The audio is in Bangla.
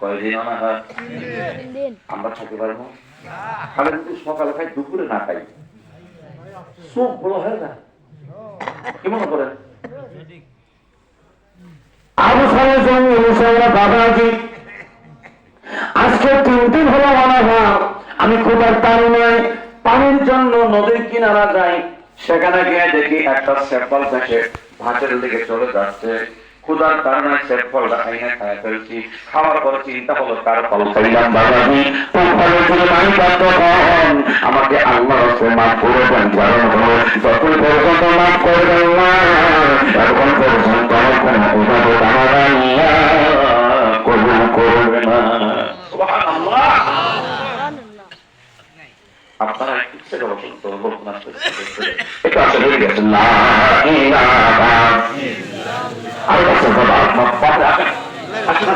কয়দিন না আমরা থাকতে পারব যদি সকালে খাই দুপুরে না খাই। চোখ বড় হয়ে যায়। কি মনে করেন আবু আজকে তিন দিন হলো আমি খোদার পানি নয় পানির জন্য নদীর কিনারা যাই সেখানে গিয়ে দেখি একটা ভাতের দিকে চলে যাচ্ছে। ক্ষুদার কারণে সেফলটা আইনে খাই ফেলছি খাওয়ার পরে চিন্তা হলো তার ফল খাইলাম বাবাজি কোন ফলের জন্য পানি প্রাপ্ত হন আমাকে আল্লাহ রসে মাফ করে দেন কারণ হলো যতক্ষণ পর্যন্ত মাফ করবেন না ততক্ষণ পর্যন্ত আমার কোনো ইবাদত আমার কবুল করবে না। আপনারা এটা আসলে হয়ে গেছে লা